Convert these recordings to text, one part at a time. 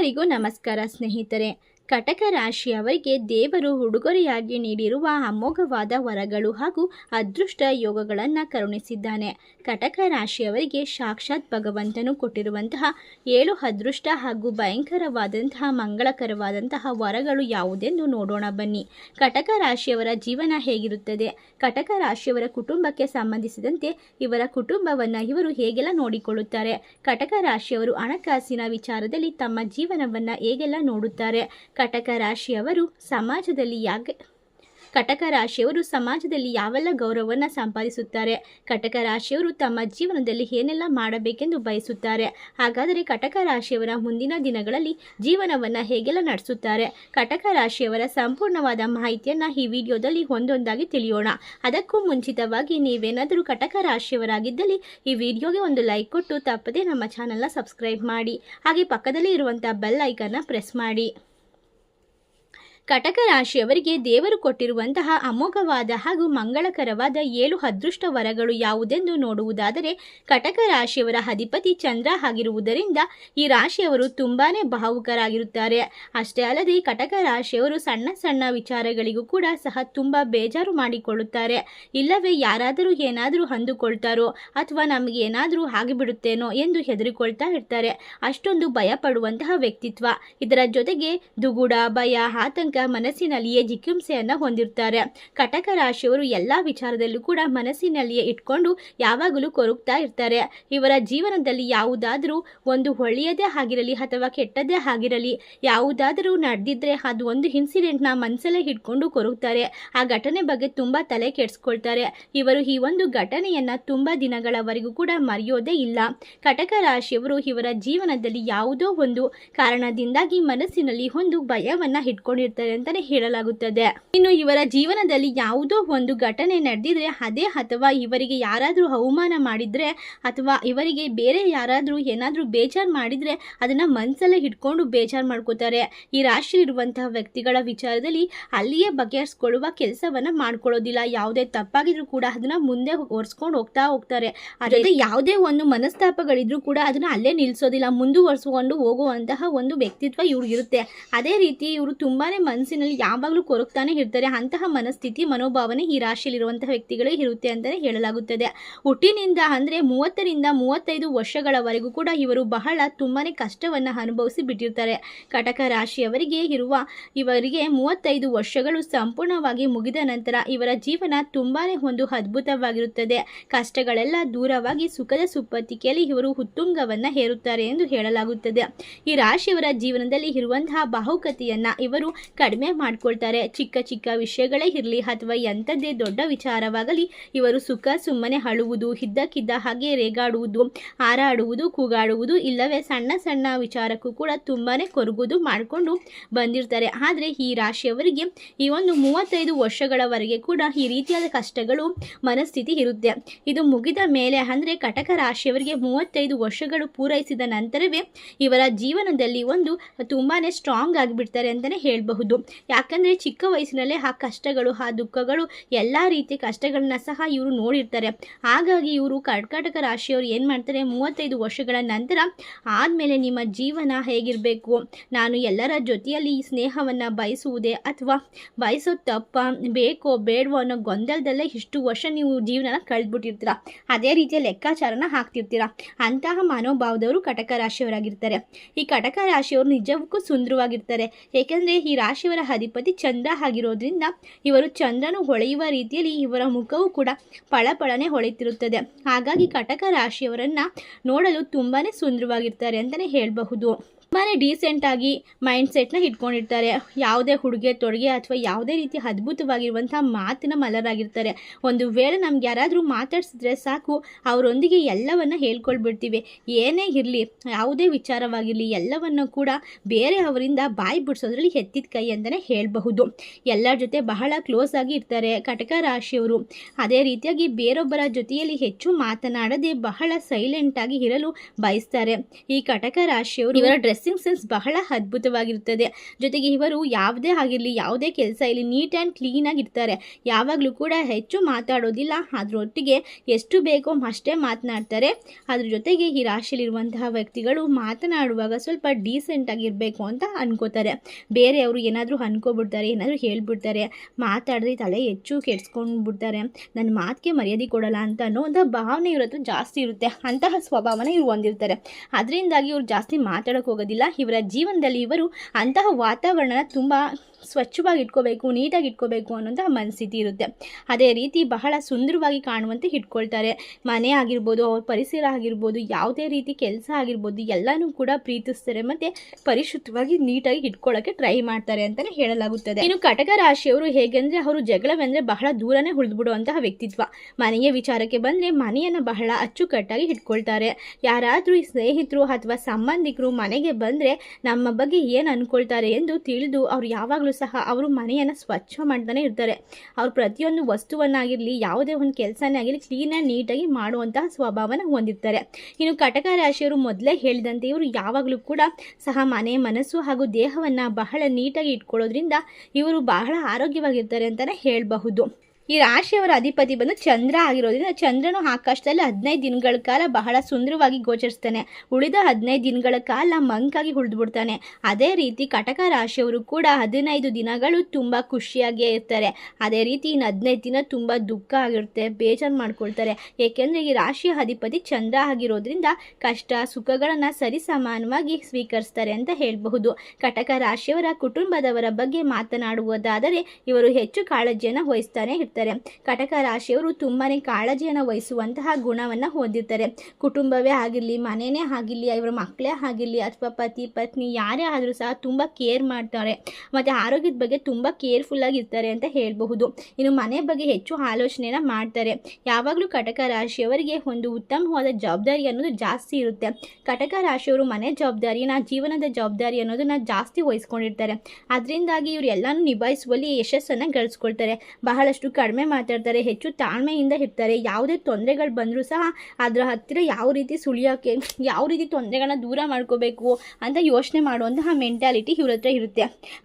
ಎಲ್ಲರಿಗೂ ನಮಸ್ಕಾರ ಸ್ನೇಹಿತರೆ. ಕಟಕ ರಾಶಿಯವರಿಗೆ ದೇವರು ಉಡುಗೊರೆಯಾಗಿ ನೀಡಿರುವ ಅಮೋಘವಾದ ವರಗಳು ಹಾಗೂ ಅದೃಷ್ಟ ಯೋಗಗಳನ್ನು ಕರುಣಿಸಿದ್ದಾನೆ. ಕಟಕ ರಾಶಿಯವರಿಗೆ ಸಾಕ್ಷಾತ್ ಭಗವಂತನು ಕೊಟ್ಟಿರುವಂತಹ ಏಳು ಅದೃಷ್ಟ ಹಾಗೂ ಭಯಂಕರವಾದಂತಹ ಮಂಗಳಕರವಾದಂತಹ ವರಗಳು ಯಾವುದೆಂದು ನೋಡೋಣ ಬನ್ನಿ. ಕಟಕ ರಾಶಿಯವರ ಜೀವನ ಹೇಗಿರುತ್ತದೆ? ಕಟಕ ರಾಶಿಯವರ ಕುಟುಂಬಕ್ಕೆ ಸಂಬಂಧಿಸಿದಂತೆ ಇವರ ಕುಟುಂಬವನ್ನು ಇವರು ಹೇಗೆಲ್ಲ ನೋಡಿಕೊಳ್ಳುತ್ತಾರೆ? ಕಟಕ ರಾಶಿಯವರು ಹಣಕಾಸಿನ ವಿಚಾರದಲ್ಲಿ ತಮ್ಮ ಜೀವನವನ್ನು ಹೇಗೆಲ್ಲ ನೋಡುತ್ತಾರೆ? ಕಟಕ ರಾಶಿಯವರು ಸಮಾಜದಲ್ಲಿ ಯಾಕೆ ಕಟಕ ರಾಶಿಯವರು ಸಮಾಜದಲ್ಲಿ ಯಾವೆಲ್ಲ ಗೌರವವನ್ನು ಸಂಪಾದಿಸುತ್ತಾರೆ? ಕಟಕ ರಾಶಿಯವರು ತಮ್ಮ ಜೀವನದಲ್ಲಿ ಏನೆಲ್ಲ ಮಾಡಬೇಕೆಂದು ಬಯಸುತ್ತಾರೆ? ಹಾಗಾದರೆ ಕಟಕ ರಾಶಿಯವರ ಮುಂದಿನ ದಿನಗಳಲ್ಲಿ ಜೀವನವನ್ನು ಹೇಗೆಲ್ಲ ನಡೆಸುತ್ತಾರೆ? ಕಟಕ ರಾಶಿಯವರ ಸಂಪೂರ್ಣವಾದ ಮಾಹಿತಿಯನ್ನು ಈ ವಿಡಿಯೋದಲ್ಲಿ ಒಂದೊಂದಾಗಿ ತಿಳಿಯೋಣ. ಅದಕ್ಕೂ ಮುಂಚಿತವಾಗಿ ನೀವೇನಾದರೂ ಕಟಕ ರಾಶಿಯವರಾಗಿದ್ದಲ್ಲಿ ಈ ವಿಡಿಯೋಗೆ ಒಂದು ಲೈಕ್ ಕೊಟ್ಟು ತಪ್ಪದೇ ನಮ್ಮ ಚಾನಲ್ನ ಸಬ್ಸ್ಕ್ರೈಬ್ ಮಾಡಿ. ಹಾಗೆ ಪಕ್ಕದಲ್ಲಿ ಇರುವಂಥ ಬೆಲ್ ಐಕನ್ನ ಪ್ರೆಸ್ ಮಾಡಿ. ಕಟಕ ರಾಶಿಯವರಿಗೆ ದೇವರು ಕೊಟ್ಟಿರುವಂತಹ ಅಮೋಘವಾದ ಹಾಗೂ ಮಂಗಳಕರವಾದ ಏಳು ಅದೃಷ್ಟ ವರಗಳು ಯಾವುದೆಂದು ನೋಡುವುದಾದರೆ, ಕಟಕ ರಾಶಿಯವರ ಅಧಿಪತಿ ಚಂದ್ರ ಆಗಿರುವುದರಿಂದ ಈ ರಾಶಿಯವರು ತುಂಬಾನೇ ಭಾವುಕರಾಗಿರುತ್ತಾರೆ. ಅಷ್ಟೇ ಅಲ್ಲದೆ ಕಟಕ ರಾಶಿಯವರು ಸಣ್ಣ ಸಣ್ಣ ವಿಚಾರಗಳಿಗೂ ಕೂಡ ಸಹ ತುಂಬ ಬೇಜಾರು ಮಾಡಿಕೊಳ್ಳುತ್ತಾರೆ. ಇಲ್ಲವೇ ಯಾರಾದರೂ ಏನಾದರೂ ಅಂದುಕೊಳ್ತಾರೋ ಅಥವಾ ನಮಗೆ ಏನಾದರೂ ಆಗಿಬಿಡುತ್ತೇನೋ ಎಂದು ಹೆದರಿಕೊಳ್ತಾ ಇರ್ತಾರೆ. ಅಷ್ಟೊಂದು ಭಯ ಪಡುವಂತಹ ವ್ಯಕ್ತಿತ್ವ. ಇದರ ಜೊತೆಗೆ ದುಗುಡ, ಭಯ, ಆತಂಕ ಮನಸ್ಸಿನಲ್ಲಿಯೇ ಜಿಗುಪ್ಸೆಯನ್ನು ಹೊಂದಿರ್ತಾರೆ ಕಟಕ ರಾಶಿಯವರು ಎಲ್ಲ ವಿಚಾರದಲ್ಲೂ ಕೂಡ ಮನಸ್ಸಿನಲ್ಲಿಯೇ ಇಟ್ಕೊಂಡು ಯಾವಾಗಲೂ ಕೊರಗ್ತಾ ಇರ್ತಾರೆ. ಇವರ ಜೀವನದಲ್ಲಿ ಯಾವುದಾದರೂ ಒಂದು ಒಳ್ಳೆಯದೇ ಆಗಿರಲಿ ಅಥವಾ ಕೆಟ್ಟದ್ದೇ ಆಗಿರಲಿ, ಯಾವುದಾದರೂ ನಡೆದಿದ್ರೆ ಅದು ಒಂದು ಇನ್ಸಿಡೆಂಟ್ನ ಮನಸ್ಸಲ್ಲೇ ಇಟ್ಕೊಂಡು ಕೊರಗ್ತಾರೆ ಆ ಘಟನೆ ಬಗ್ಗೆ ತುಂಬ ತಲೆ ಕೆಡಿಸ್ಕೊಳ್ತಾರೆ. ಇವರು ಈ ಒಂದು ಘಟನೆಯನ್ನು ತುಂಬ ದಿನಗಳವರೆಗೂ ಕೂಡ ಮರೆಯೋದೇ ಇಲ್ಲ. ಕಟಕ ರಾಶಿಯವರು ಇವರ ಜೀವನದಲ್ಲಿ ಯಾವುದೋ ಒಂದು ಕಾರಣದಿಂದಾಗಿ ಮನಸ್ಸಿನಲ್ಲಿ ಒಂದು ಭಯವನ್ನು ಇಟ್ಕೊಂಡಿರ್ತಾರೆ ಅಂತಾನೆ ಹೇಳಲಾಗುತ್ತದೆ. ಇನ್ನು ಇವರ ಜೀವನದಲ್ಲಿ ಯಾವುದೋ ಒಂದು ಘಟನೆ ನಡೆದಿದ್ರೆ ಅದೇ ಅಥವಾ ಇವರಿಗೆ ಯಾರಾದರೂ ಅವಮಾನ ಮಾಡಿದ್ರೆ ಅಥವಾ ಇವರಿಗೆ ಬೇರೆ ಯಾರಾದರೂ ಏನಾದರೂ ಬೇಜಾರು ಮಾಡಿದ್ರೆ ಅದನ್ನ ಮನಸ್ಸಲ್ಲೇ ಇಟ್ಕೊಂಡು ಬೇಜಾರು ಮಾಡ್ಕೋತಾರೆ. ಈ ರಾಶಿಯಲ್ಲಿರುವಂತಹ ವ್ಯಕ್ತಿಗಳ ವಿಚಾರದಲ್ಲಿ ಅಲ್ಲಿಯೇ ಬಗೆಹರಿಸ್ಕೊಳ್ಳುವ ಕೆಲಸವನ್ನ ಮಾಡ್ಕೊಳ್ಳೋದಿಲ್ಲ. ಯಾವುದೇ ತಪ್ಪಾಗಿದ್ರು ಕೂಡ ಅದನ್ನ ಮುಂದೆ ಒರೆಸ್ಕೊಂಡು ಹೋಗ್ತಾ ಹೋಗ್ತಾರೆ. ಅದೇ ಯಾವುದೇ ಒಂದು ಮನಸ್ತಾಪಗಳಿದ್ರು ಕೂಡ ಅದನ್ನ ಅಲ್ಲೇ ನಿಲ್ಲಿಸೋದಿಲ್ಲ ಮುಂದುವರ್ಸ್ಕೊಂಡು ಹೋಗುವಂತಹ ಒಂದು ವ್ಯಕ್ತಿತ್ವ ಇವ್ರಿಗಿರುತ್ತೆ ಅದೇ ರೀತಿ ಇವರು ತುಂಬಾನೇ ಮನಸ್ಸಿನಲ್ಲಿ ಯಾವಾಗಲೂ ಕೊರಗ್ತಾನೆ ಇರ್ತಾರೆ. ಅಂತಹ ಮನಸ್ಥಿತಿ, ಮನೋಭಾವನೆ ಈ ರಾಶಿಯಲ್ಲಿರುವಂತಹ ವ್ಯಕ್ತಿಗಳೇ ಇರುತ್ತೆ ಅಂತಲೇ ಹೇಳಲಾಗುತ್ತದೆ. ಹುಟ್ಟಿನಿಂದ ಅಂದರೆ ಮೂವತ್ತರಿಂದ ಮೂವತ್ತೈದು ವರ್ಷಗಳವರೆಗೂ ಕೂಡ ಇವರು ಬಹಳ ತುಂಬಾ ಕಷ್ಟವನ್ನು ಅನುಭವಿಸಿ ಬಿಟ್ಟಿರ್ತಾರೆ. ಕಟಕ ರಾಶಿಯವರಿಗೆ ಇರುವ ಇವರಿಗೆ ಮೂವತ್ತೈದು ವರ್ಷಗಳು ಸಂಪೂರ್ಣವಾಗಿ ಮುಗಿದ ನಂತರ ಇವರ ಜೀವನ ತುಂಬಾ ಒಂದು ಅದ್ಭುತವಾಗಿರುತ್ತದೆ. ಕಷ್ಟಗಳೆಲ್ಲ ದೂರವಾಗಿ ಸುಖದ ಸುಪ್ಪತ್ತಿಕೆಯಲ್ಲಿ ಇವರು ಹುತ್ತುಂಗವನ್ನು ಹೇರುತ್ತಾರೆ ಎಂದು ಹೇಳಲಾಗುತ್ತದೆ. ಈ ರಾಶಿಯವರ ಜೀವನದಲ್ಲಿ ಇರುವಂತಹ ಬಾಹುಕತೆಯನ್ನ ಇವರು ಕಡಿಮೆ ಮಾಡ್ಕೊಳ್ತಾರೆ. ಚಿಕ್ಕ ಚಿಕ್ಕ ವಿಷಯಗಳೇ ಇರಲಿ ಅಥವಾ ಎಂಥದ್ದೇ ದೊಡ್ಡ ವಿಚಾರವಾಗಲಿ, ಇವರು ಸುಖ, ಸುಮ್ಮನೆ ಅಳುವುದು, ಇದ್ದಕ್ಕಿದ್ದ ಹಾಗೆ ರೇಗಾಡುವುದು, ಹಾರಾಡುವುದು, ಕೂಗಾಡುವುದು, ಇಲ್ಲವೇ ಸಣ್ಣ ಸಣ್ಣ ವಿಚಾರಕ್ಕೂ ಕೂಡ ತುಂಬಾ ಕೊರಗುವುದು ಮಾಡಿಕೊಂಡು ಬಂದಿರ್ತಾರೆ. ಆದರೆ ಈ ರಾಶಿಯವರಿಗೆ ಈ ಒಂದು ಮೂವತ್ತೈದು ವರ್ಷಗಳವರೆಗೆ ಕೂಡ ಈ ರೀತಿಯಾದ ಕಷ್ಟಗಳು, ಮನಸ್ಥಿತಿ ಇರುತ್ತೆ. ಇದು ಮುಗಿದ ಮೇಲೆ ಅಂದರೆ ಕಟಕ ರಾಶಿಯವರಿಗೆ ಮೂವತ್ತೈದು ವರ್ಷಗಳು ಪೂರೈಸಿದ ನಂತರವೇ ಇವರ ಜೀವನದಲ್ಲಿ ಒಂದು ತುಂಬಾ ಸ್ಟ್ರಾಂಗ್ ಆಗಿಬಿಡ್ತಾರೆ ಅಂತಲೇ ಹೇಳಬಹುದು. ಯಾಕಂದರೆ ಚಿಕ್ಕ ವಯಸ್ಸಿನಲ್ಲೇ ಆ ಕಷ್ಟಗಳು, ಆ ದುಃಖಗಳು ಎಲ್ಲ ರೀತಿಯ ಕಷ್ಟಗಳನ್ನ ಸಹ ಇವರು ನೋಡಿರ್ತಾರೆ. ಹಾಗಾಗಿ ಇವರು ಕರ್ಕಾಟಕ ರಾಶಿಯವರು ಏನು ಮಾಡ್ತಾರೆ? ಮೂವತ್ತೈದು ವರ್ಷಗಳ ನಂತರ ಆದಮೇಲೆ ನಿಮ್ಮ ಜೀವನ ಹೇಗಿರಬೇಕು? ನಾನು ಎಲ್ಲರ ಜೊತೆಯಲ್ಲಿ ಈ ಸ್ನೇಹವನ್ನು ಬಯಸುವುದೇ ಅಥವಾ ಬಯಸೋ ತಪ್ಪ, ಬೇಕೋ ಬೇಡವೋ ಅನ್ನೋ ಗೊಂದಲದಲ್ಲೇ ಇಷ್ಟು ವರ್ಷ ನೀವು ಜೀವನನ ಕಳೆದ್ಬಿಟ್ಟಿರ್ತೀರ. ಅದೇ ರೀತಿಯ ಲೆಕ್ಕಾಚಾರನ ಹಾಕ್ತಿರ್ತೀರ. ಅಂತಹ ಮನೋಭಾವದವರು ಕಟಕ ರಾಶಿಯವರಾಗಿರ್ತಾರೆ. ಈ ಕಟಕ ರಾಶಿಯವರು ನಿಜಕ್ಕೂ ಸುಂದರವಾಗಿರ್ತಾರೆ. ಏಕೆಂದರೆ ಈ ರಾಶಿಯವರ ಅಧಿಪತಿ ಚಂದ್ರ ಆಗಿರೋದ್ರಿಂದ ಇವರು ಚಂದ್ರನು ಹೊಳೆಯುವ ರೀತಿಯಲ್ಲಿ ಇವರ ಮುಖವು ಕೂಡ ಪಳಪಳನೆ ಹೊಳೆಯುತ್ತಿರುತ್ತದೆ. ಹಾಗಾಗಿ ಕಟಕ ರಾಶಿಯವರನ್ನ ನೋಡಲು ತುಂಬಾನೇ ಸುಂದರವಾಗಿರ್ತಾರೆ ಅಂತಲೇ ಹೇಳಬಹುದು. ತುಂಬಾ ಡೀಸೆಂಟಾಗಿ ಮೈಂಡ್ ಸೆಟ್ನ ಇಟ್ಕೊಂಡಿರ್ತಾರೆ ಯಾವುದೇ ಹುಡುಗೆ ತೊಡುಗೆ ಅಥವಾ ಯಾವುದೇ ರೀತಿ ಅದ್ಭುತವಾಗಿರುವಂಥ ಮಾತಿನ ಮಲರಾಗಿರ್ತಾರೆ. ಒಂದು ವೇಳೆ ನಮ್ಗೆ ಯಾರಾದರೂ ಮಾತಾಡ್ಸಿದ್ರೆ ಸಾಕು, ಅವರೊಂದಿಗೆ ಎಲ್ಲವನ್ನ ಹೇಳ್ಕೊಳ್ಬಿಡ್ತೀವಿ. ಏನೇ ಇರಲಿ, ಯಾವುದೇ ವಿಚಾರವಾಗಿರಲಿ, ಎಲ್ಲವನ್ನು ಕೂಡ ಬೇರೆ ಅವರಿಂದ ಬಾಯಿ ಬಿಡಿಸೋದ್ರಲ್ಲಿ ಎತ್ತಿದ ಕೈ ಅಂತಲೇ ಹೇಳಬಹುದು. ಎಲ್ಲರ ಜೊತೆ ಬಹಳ ಕ್ಲೋಸ್ ಆಗಿ ಇರ್ತಾರೆ ಕಟಕ ರಾಶಿಯವರು. ಅದೇ ರೀತಿಯಾಗಿ ಬೇರೊಬ್ಬರ ಜೊತೆಯಲ್ಲಿ ಹೆಚ್ಚು ಮಾತನಾಡದೆ ಬಹಳ ಸೈಲೆಂಟ್ ಆಗಿ ಇರಲು ಬಯಸ್ತಾರೆ. ಈ ಕಟಕ ರಾಶಿಯವರು ಇವರ ಡ್ರೆಸ್ ಡ್ರೆಸ್ಸಿಂಗ್ ಸೆನ್ಸ್ ಬಹಳ ಅದ್ಭುತವಾಗಿರುತ್ತದೆ. ಜೊತೆಗೆ ಇವರು ಯಾವುದೇ ಆಗಿರಲಿ, ಯಾವುದೇ ಕೆಲಸ ಇಲ್ಲಿ ನೀಟ್ ಆ್ಯಂಡ್ ಕ್ಲೀನಾಗಿ ಇರ್ತಾರೆ. ಯಾವಾಗಲೂ ಕೂಡ ಹೆಚ್ಚು ಮಾತಾಡೋದಿಲ್ಲ ಅದರೊಟ್ಟಿಗೆ ಎಷ್ಟು ಬೇಕೋ ಅಷ್ಟೇ ಮಾತನಾಡ್ತಾರೆ. ಅದ್ರ ಜೊತೆಗೆ ಈ ರಾಶಿಯಲ್ಲಿರುವಂತಹ ವ್ಯಕ್ತಿಗಳು ಮಾತನಾಡುವಾಗ ಸ್ವಲ್ಪ ಡೀಸೆಂಟ್ ಆಗಿರಬೇಕು ಅಂತ ಅನ್ಕೋತಾರೆ. ಬೇರೆಯವರು ಏನಾದರೂ ಅನ್ಕೋಬಿಡ್ತಾರೆ, ಏನಾದರೂ ಹೇಳ್ಬಿಡ್ತಾರೆ ಮಾತಾಡಿದ್ರೆ ತಲೆ ಹೆಚ್ಚು ಕೆಡ್ಸ್ಕೊಂಡು ಬಿಡ್ತಾರೆ ನನ್ನ ಮಾತಿಗೆ ಮರ್ಯಾದೆ ಕೊಡಲ್ಲ ಅಂತ ಅನ್ನೋ ಒಂದು ಭಾವನೆ ಇವ್ರ ಜಾಸ್ತಿ ಇರುತ್ತೆ. ಅಂತಹ ಸ್ವಭಾವನ ಇವ್ರು ಹೊಂದಿರ್ತಾರೆ. ಅದರಿಂದಾಗಿ ಇವ್ರು ಜಾಸ್ತಿ ಮಾತಾಡೋಕೆ ಹೋಗೋದಿಲ್ಲ. ಇವರ ಜೀವನದಲ್ಲಿ ಇವರು ಅಂತಹ ವಾತಾವರಣ ತುಂಬ ಸ್ವಚ್ಛವಾಗಿ ಇಟ್ಕೋಬೇಕು, ನೀಟಾಗಿ ಇಟ್ಕೋಬೇಕು ಅನ್ನೋಂಥ ಮನಸ್ಥಿತಿ ಇರುತ್ತೆ. ಅದೇ ರೀತಿ ಬಹಳ ಸುಂದರವಾಗಿ ಕಾಣುವಂತೆ ಇಟ್ಕೊಳ್ತಾರೆ. ಮನೆ ಆಗಿರ್ಬೋದು, ಅವ್ರ ಪರಿಸರ ಆಗಿರ್ಬೋದು, ಯಾವುದೇ ರೀತಿ ಕೆಲಸ ಆಗಿರ್ಬೋದು, ಎಲ್ಲನೂ ಕೂಡ ಪ್ರೀತಿಸ್ತಾರೆ. ಮತ್ತು ಪರಿಶುದ್ಧವಾಗಿ ನೀಟಾಗಿ ಇಟ್ಕೊಳ್ಳೋಕ್ಕೆ ಟ್ರೈ ಮಾಡ್ತಾರೆ ಅಂತಲೇ ಹೇಳಲಾಗುತ್ತದೆ. ಇನ್ನು ಕಟಕ ರಾಶಿಯವರು ಹೇಗೆಂದರೆ, ಅವರು ಜಗಳವೆಂದರೆ ಬಹಳ ದೂರನೇ ಉಳಿದ್ಬಿಡುವಂತಹ ವ್ಯಕ್ತಿತ್ವ. ಮನೆಯ ವಿಚಾರಕ್ಕೆ ಬಂದರೆ ಮನೆಯನ್ನು ಬಹಳ ಅಚ್ಚುಕಟ್ಟಾಗಿ ಇಟ್ಕೊಳ್ತಾರೆ. ಯಾರಾದರೂ ಸ್ನೇಹಿತರು ಅಥವಾ ಸಂಬಂಧಿಕರು ಮನೆಗೆ ಬಂದರೆ ನಮ್ಮ ಬಗ್ಗೆ ಏನು ಅನ್ಕೊಳ್ತಾರೆ ಎಂದು ತಿಳಿದು ಅವ್ರು ಯಾವಾಗಲೂ ಸಹ ಅವರು ಮನೆಯನ್ನು ಸ್ವಚ್ಛ ಮಾಡ್ತಾನೆ ಇರ್ತಾರೆ. ಅವ್ರು ಪ್ರತಿಯೊಂದು ವಸ್ತುವನ್ನಾಗಿರಲಿ, ಯಾವುದೇ ಒಂದು ಕೆಲಸನೇ ಆಗಿರಲಿ ಕ್ಲೀನಾಗಿ ನೀಟಾಗಿ ಮಾಡುವಂತಹ ಸ್ವಭಾವನ ಹೊಂದಿರ್ತಾರೆ. ಇನ್ನು ಕಟಕ ರಾಶಿಯವರು ಮೊದಲೇ ಹೇಳಿದಂತೆ ಇವರು ಯಾವಾಗಲೂ ಕೂಡ ಸಹ ಮನೆ, ಮನಸ್ಸು ಹಾಗೂ ದೇಹವನ್ನು ಬಹಳ ನೀಟಾಗಿ ಇಟ್ಕೊಳ್ಳೋದ್ರಿಂದ ಇವರು ಬಹಳ ಆರೋಗ್ಯವಾಗಿರ್ತಾರೆ ಅಂತಲೇ ಹೇಳಬಹುದು. ಈ ರಾಶಿಯವರ ಅಧಿಪತಿ ಬಂದು ಚಂದ್ರ ಆಗಿರೋದ್ರಿಂದ ಚಂದ್ರನು ಆಕಾಶದಲ್ಲಿ ಹದಿನೈದು ದಿನಗಳ ಕಾಲ ಬಹಳ ಸುಂದರವಾಗಿ ಗೋಚರಿಸ್ತಾನೆ. ಉಳಿದ ಹದಿನೈದು ದಿನಗಳ ಕಾಲ ಮಂಕಾಗಿ ಉಳಿದ್ಬಿಡ್ತಾನೆ. ಅದೇ ರೀತಿ ಕಟಕ ರಾಶಿಯವರು ಕೂಡ ಹದಿನೈದು ದಿನಗಳು ತುಂಬ ಖುಷಿಯಾಗಿಯೇ ಇರ್ತಾರೆ. ಅದೇ ರೀತಿ ಇನ್ನು ಹದಿನೈದು ದಿನ ತುಂಬ ದುಃಖ ಆಗಿರುತ್ತೆ, ಬೇಜಾರು ಮಾಡ್ಕೊಳ್ತಾರೆ. ಏಕೆಂದರೆ ಈ ರಾಶಿಯ ಅಧಿಪತಿ ಚಂದ್ರ ಆಗಿರೋದ್ರಿಂದ ಕಷ್ಟ, ಸುಖಗಳನ್ನು ಸರಿಸಮಾನವಾಗಿ ಸ್ವೀಕರಿಸ್ತಾರೆ ಅಂತ ಹೇಳಬಹುದು. ಕಟಕ ರಾಶಿಯವರ ಕುಟುಂಬದವರ ಬಗ್ಗೆ ಮಾತನಾಡುವುದಾದರೆ ಇವರು ಹೆಚ್ಚು ಕಾಳಜಿಯನ್ನು ವಹಿಸ್ತಾನೆ ಇರ್ತಾರೆ. ಕಟಕ ರಾಶಿಯವರು ತುಂಬಾ ಕಾಳಜಿಯನ್ನು ವಹಿಸುವಂತಹ ಗುಣವನ್ನು ಹೊಂದಿರ್ತಾರೆ ಕುಟುಂಬವೇ ಆಗಿರಲಿ ಮನೆಯೇ ಆಗಿರಲಿ, ಇವರ ಮಕ್ಕಳೇ ಆಗಿರಲಿ ಅಥವಾ ಪತಿ, ಪತ್ನಿ, ಯಾರೇ ಆದರೂ ಸಹ ತುಂಬ ಕೇರ್ ಮಾಡ್ತಾರೆ. ಮತ್ತು ಆರೋಗ್ಯದ ಬಗ್ಗೆ ತುಂಬ ಕೇರ್ಫುಲ್ಲಾಗಿ ಇರ್ತಾರೆ ಅಂತ ಹೇಳಬಹುದು. ಇನ್ನು ಮನೆ ಬಗ್ಗೆ ಹೆಚ್ಚು ಆಲೋಚನೆಯನ್ನು ಮಾಡ್ತಾರೆ. ಯಾವಾಗಲೂ ಕಟಕ ರಾಶಿಯವರಿಗೆ ಒಂದು ಉತ್ತಮವಾದ ಜವಾಬ್ದಾರಿ ಅನ್ನೋದು ಜಾಸ್ತಿ ಇರುತ್ತೆ. ಕಟಕ ರಾಶಿಯವರು ಮನೆ ಜವಾಬ್ದಾರಿನ, ಜೀವನದ ಜವಾಬ್ದಾರಿ ಅನ್ನೋದನ್ನ ಜಾಸ್ತಿ ವಹಿಸ್ಕೊಂಡಿರ್ತಾರೆ. ಅದರಿಂದಾಗಿ ಇವರು ಎಲ್ಲಾನು ನಿಭಾಯಿಸುವಲ್ಲಿ ಯಶಸ್ಸನ್ನು ಗಳಿಸ್ಕೊಳ್ತಾರೆ. ಬಹಳಷ್ಟು ಕಡಿಮೆ ಮಾತಾಡ್ತಾರೆ, ಹೆಚ್ಚು ತಾಳ್ಮೆಯಿಂದ ಇರ್ತಾರೆ, ಯಾವುದೇ ತೊಂದರೆಗಳು ಬಂದರೂ ಸಹ ಅದರ ಹತ್ತಿರ ಯಾವ ರೀತಿ ಸುಳಿಯೋಕ್ಕೆ ಯಾವ ರೀತಿ ತೊಂದರೆಗಳನ್ನ ದೂರ ಮಾಡ್ಕೋಬೇಕು ಅಂತ ಯೋಚನೆ ಮಾಡುವಂತಹ ಮೆಂಟಾಲಿಟಿ ಇವ್ರ ಹತ್ರ ಇರುತ್ತೆ.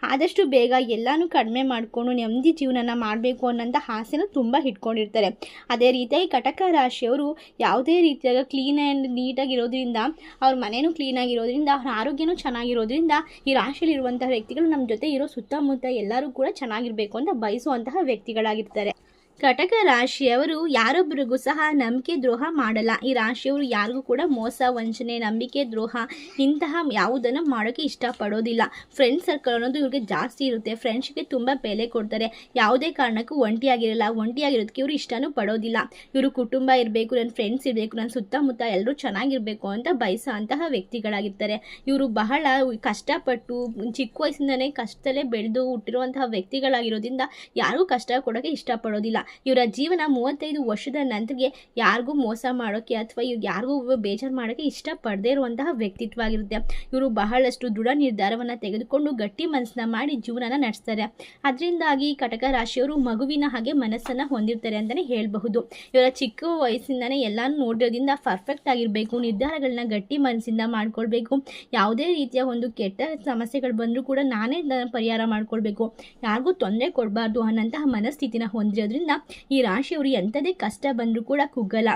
ಆದಷ್ಟು ಬೇಗ ಎಲ್ಲನೂ ಕಡಿಮೆ ಮಾಡಿಕೊಂಡು ನೆಮ್ಮದಿ ಜೀವನನ ಮಾಡಬೇಕು ಅನ್ನೋಂಥ ಆಸೆನ ತುಂಬ ಇಟ್ಕೊಂಡಿರ್ತಾರೆ. ಅದೇ ರೀತಿಯಾಗಿ ಕಟಕ ರಾಶಿಯವರು ಯಾವುದೇ ರೀತಿಯಾಗಿ ಕ್ಲೀನ್ ಆ್ಯಂಡ್ ನೀಟಾಗಿರೋದ್ರಿಂದ ಅವ್ರ ಮನೇನೂ ಕ್ಲೀನಾಗಿರೋದ್ರಿಂದ ಅವ್ರ ಆರೋಗ್ಯನೂ ಚೆನ್ನಾಗಿರೋದ್ರಿಂದ ಈ ರಾಶಿಯಲ್ಲಿರುವಂತಹ ವ್ಯಕ್ತಿಗಳು ನಮ್ಮ ಜೊತೆ ಇರೋ ಸುತ್ತಮುತ್ತ ಎಲ್ಲರೂ ಕೂಡ ಚೆನ್ನಾಗಿರಬೇಕು ಅಂತ ಬಯಸುವಂತಹ ವ್ಯಕ್ತಿಗಳಾಗಿರ್ತಾರೆ. ಕಟಕ ರಾಶಿಯವರು ಯಾರೊಬ್ಬರಿಗೂ ಸಹ ನಂಬಿಕೆ ದ್ರೋಹ ಮಾಡಲ್ಲ. ಈ ರಾಶಿಯವರು ಯಾರಿಗೂ ಕೂಡ ಮೋಸ, ವಂಚನೆ, ನಂಬಿಕೆ ದ್ರೋಹ ಇಂತಹ ಯಾವುದನ್ನು ಮಾಡೋಕ್ಕೆ ಇಷ್ಟಪಡೋದಿಲ್ಲ. ಫ್ರೆಂಡ್ ಸರ್ಕಲ್ ಅನ್ನೋದು ಇವ್ರಿಗೆ ಜಾಸ್ತಿ ಇರುತ್ತೆ. ಫ್ರೆಂಡ್ಸ್ಗೆ ತುಂಬ ಬೆಲೆ ಕೊಡ್ತಾರೆ. ಯಾವುದೇ ಕಾರಣಕ್ಕೂ ಒಂಟಿಯಾಗಿರಲ್ಲ. ಒಂಟಿಯಾಗಿರೋದಕ್ಕೆ ಇವರು ಇಷ್ಟನೂ ಪಡೋದಿಲ್ಲ. ಇವರು ಕುಟುಂಬ ಇರಬೇಕು ನನ್ನ ಫ್ರೆಂಡ್ಸ್ ಇರಬೇಕು ನನ್ನ ಸುತ್ತಮುತ್ತ ಎಲ್ಲರೂ ಚೆನ್ನಾಗಿರಬೇಕು ಅಂತ ಬಯಸೋ ಅಂತಹ ವ್ಯಕ್ತಿಗಳಾಗಿರ್ತಾರೆ. ಇವರು ಬಹಳ ಕಷ್ಟಪಟ್ಟು, ಚಿಕ್ಕ ವಯಸ್ಸಿಂದನೇ ಕಷ್ಟದಲ್ಲೇ ಬೆಳೆದು ಹುಟ್ಟಿರುವಂತಹ ವ್ಯಕ್ತಿಗಳಾಗಿರೋದ್ರಿಂದ ಯಾರಿಗೂ ಕಷ್ಟ ಕೊಡೋಕ್ಕೆ ಇಷ್ಟಪಡೋದಿಲ್ಲ. ಇವರ ಜೀವನ ಮೂವತ್ತೈದು ವರ್ಷದ ನಂತರಗೆ ಯಾರಿಗೂ ಮೋಸ ಮಾಡೋಕ್ಕೆ ಅಥವಾ ಇವ್ರು ಯಾರಿಗೂ ಬೇಜಾರು ಮಾಡೋಕ್ಕೆ ಇಷ್ಟಪಡದೇ ಇರುವಂತಹ ವ್ಯಕ್ತಿತ್ವ ಆಗಿರುತ್ತೆ ಇವರು ಬಹಳಷ್ಟು ದೃಢ ನಿರ್ಧಾರವನ್ನು ತೆಗೆದುಕೊಂಡು ಗಟ್ಟಿ ಮನಸ್ಸನ್ನ ಮಾಡಿ ಜೀವನನ ನಡೆಸ್ತಾರೆ. ಅದರಿಂದಾಗಿ ಕಟಕ ರಾಶಿಯವರು ಮಗುವಿನ ಹಾಗೆ ಮನಸ್ಸನ್ನು ಹೊಂದಿರ್ತಾರೆ ಅಂತಲೇ ಹೇಳಬಹುದು. ಇವರ ಚಿಕ್ಕ ವಯಸ್ಸಿಂದನೇ ಎಲ್ಲಾನು ನೋಡಿರೋದ್ರಿಂದ ಪರ್ಫೆಕ್ಟ್ ಆಗಿರಬೇಕು, ನಿರ್ಧಾರಗಳನ್ನ ಗಟ್ಟಿ ಮನಸ್ಸಿಂದ ಮಾಡ್ಕೊಳ್ಬೇಕು. ಯಾವುದೇ ರೀತಿಯ ಒಂದು ಕೆಟ್ಟ ಸಮಸ್ಯೆಗಳು ಬಂದರೂ ಕೂಡ ನಾನೇ ಪರಿಹಾರ ಮಾಡ್ಕೊಳ್ಬೇಕು. ಯಾರಿಗೂ ತೊಂದರೆ ಕೊಡಬಾರ್ದು ಅನ್ನೋಂತಹ ಮನಸ್ಥಿತಿನ ಹೊಂದಿರೋದ್ರಿಂದ ಈ ರಾಶಿಯವರು ಎಂಥದೇ ಕಷ್ಟ ಬಂದರೂ ಕೂಡ ಕುಗ್ಗಲ್ಲ.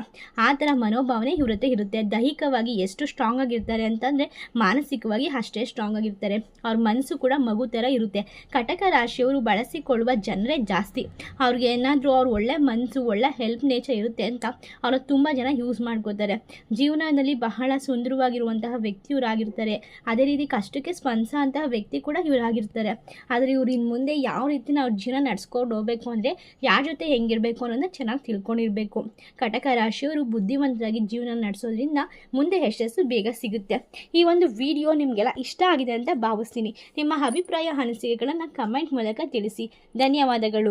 ಆ ಥರ ಮನೋಭಾವನೆ ಇವ್ರ ಹತ್ರ ಇರುತ್ತೆ. ದೈಹಿಕವಾಗಿ ಎಷ್ಟು ಸ್ಟ್ರಾಂಗ್ ಆಗಿರ್ತಾರೆ ಅಂತಂದರೆ ಮಾನಸಿಕವಾಗಿ ಅಷ್ಟೇ ಸ್ಟ್ರಾಂಗ್ ಆಗಿರ್ತಾರೆ. ಅವ್ರ ಮನಸ್ಸು ಕೂಡ ಮಗು ಥರ ಇರುತ್ತೆ. ಕಟಕ ರಾಶಿಯವರು ಬಳಸಿಕೊಳ್ಳುವ ಜನರೇ ಜಾಸ್ತಿ. ಅವ್ರಿಗೆ ಏನಾದರೂ ಅವ್ರ ಒಳ್ಳೆ ಮನಸ್ಸು, ಒಳ್ಳೆ ಹೆಲ್ಪ್ ನೇಚರ್ ಇರುತ್ತೆ ಅಂತ ಅವ್ರ ತುಂಬ ಜನ ಯೂಸ್ ಮಾಡ್ಕೋತಾರೆ. ಜೀವನದಲ್ಲಿ ಬಹಳ ಸುಂದರವಾಗಿರುವಂತಹ ವ್ಯಕ್ತಿ ಇವರಾಗಿರ್ತಾರೆ ಅದೇ ರೀತಿ ಕಷ್ಟಕ್ಕೆ ಸ್ಪಂದಿಸೋ ಅಂತಹ ವ್ಯಕ್ತಿ ಕೂಡ ಇವರಾಗಿರ್ತಾರೆ. ಆದರೆ ಇವ್ರು ಇನ್ನು ಮುಂದೆ ಯಾವ ರೀತಿ ನಾವು ಜೀವನ ನಡ್ಸ್ಕೊಂಡು ಹೋಗ್ಬೇಕು ಅಂದರೆ ಯಾರ ಜೊತೆ ಹೆಂಗಿರಬೇಕು ಅನ್ನೋದನ್ನ ಚೆನ್ನಾಗಿ ತಿಳ್ಕೊಂಡಿರಬೇಕು. ಕಟಕ ರಾಶಿಯವರು ಬುದ್ಧಿವಂತರಾಗಿ ಜೀವನ ನಡೆಸೋದ್ರಿಂದ ಮುಂದೆ ಯಶಸ್ಸು ಬೇಗ ಸಿಗುತ್ತೆ. ಈ ಒಂದು ವಿಡಿಯೋ ನಿಮಗೆಲ್ಲ ಇಷ್ಟ ಆಗಿದೆ ಅಂತ ಭಾವಿಸ್ತೀನಿ. ನಿಮ್ಮ ಅಭಿಪ್ರಾಯ, ಅನಿಸಿಕೆಗಳನ್ನು ಕಮೆಂಟ್ ಮೂಲಕ ತಿಳಿಸಿ. ಧನ್ಯವಾದಗಳು.